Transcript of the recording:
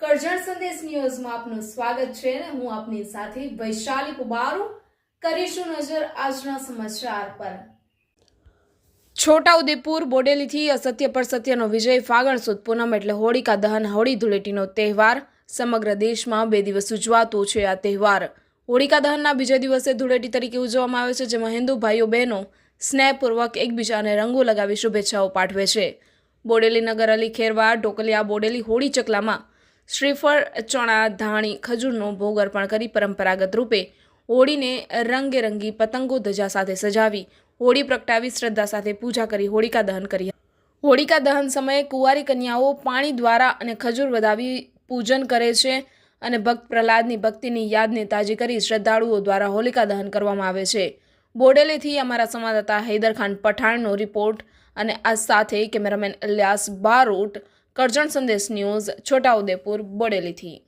કરજણ સંદેશ ન્યૂઝમાં આપનું સ્વાગત છે અને હું આપની સાથે વૈશાલી કુબારુ કરીશું નજર આજના સમાચાર પર. છોટાઉદેપુર બોડેલીથી અસત્ય પર સત્યનો વિજય, ફાગણ સુદ પૂનમ એટલે હોળિકા દહન, હોળી ધૂળેટીનો તહેવાર. સમગ્ર દેશમાં બે દિવસ ઉજવાતો છે આ તહેવાર. હોળીકા દહનના બીજા દિવસે ધૂળેટી તરીકે ઉજવવામાં આવે છે, જેમાં હિન્દુ ભાઈઓ બહેનો સ્નેહપૂર્વક એકબીજાને રંગો લગાવી શુભેચ્છાઓ પાઠવે છે. બોડેલી નગર અલી ખેરવા ઢોકલિયા બોડેલી, હોળી ચકલામાં શ્રીફળ, ચણા, ધાણી, ખજૂરનો ભોગ અર્પણ કરી પરંપરાગત રૂપે હોળીને રંગેરંગી પતંગો ધજા સાથે સજાવી હોળી પ્રગટાવી, શ્રદ્ધા સાથે પૂજા કરી, હોળિકા દહન કરી હોળિકા દહન સમયે કુંવારી કન્યાઓ પાણી દ્વારા અને ખજૂર વધાવી પૂજન કરે છે અને ભક્ત પ્રહલાદની ભક્તિની યાદને તાજી કરી શ્રદ્ધાળુઓ દ્વારા હોલિકા દહન કરવામાં આવે છે. બોડેલીથી અમારા સંવાદદાતા હૈદરખાન પઠાણનો રિપોર્ટ અને આ સાથે કેમેરામેન ઇલિયાસ બારોટ કરજણ સંદેશ ન્યૂઝ છોટાઉદેપુર બોડેલીથી.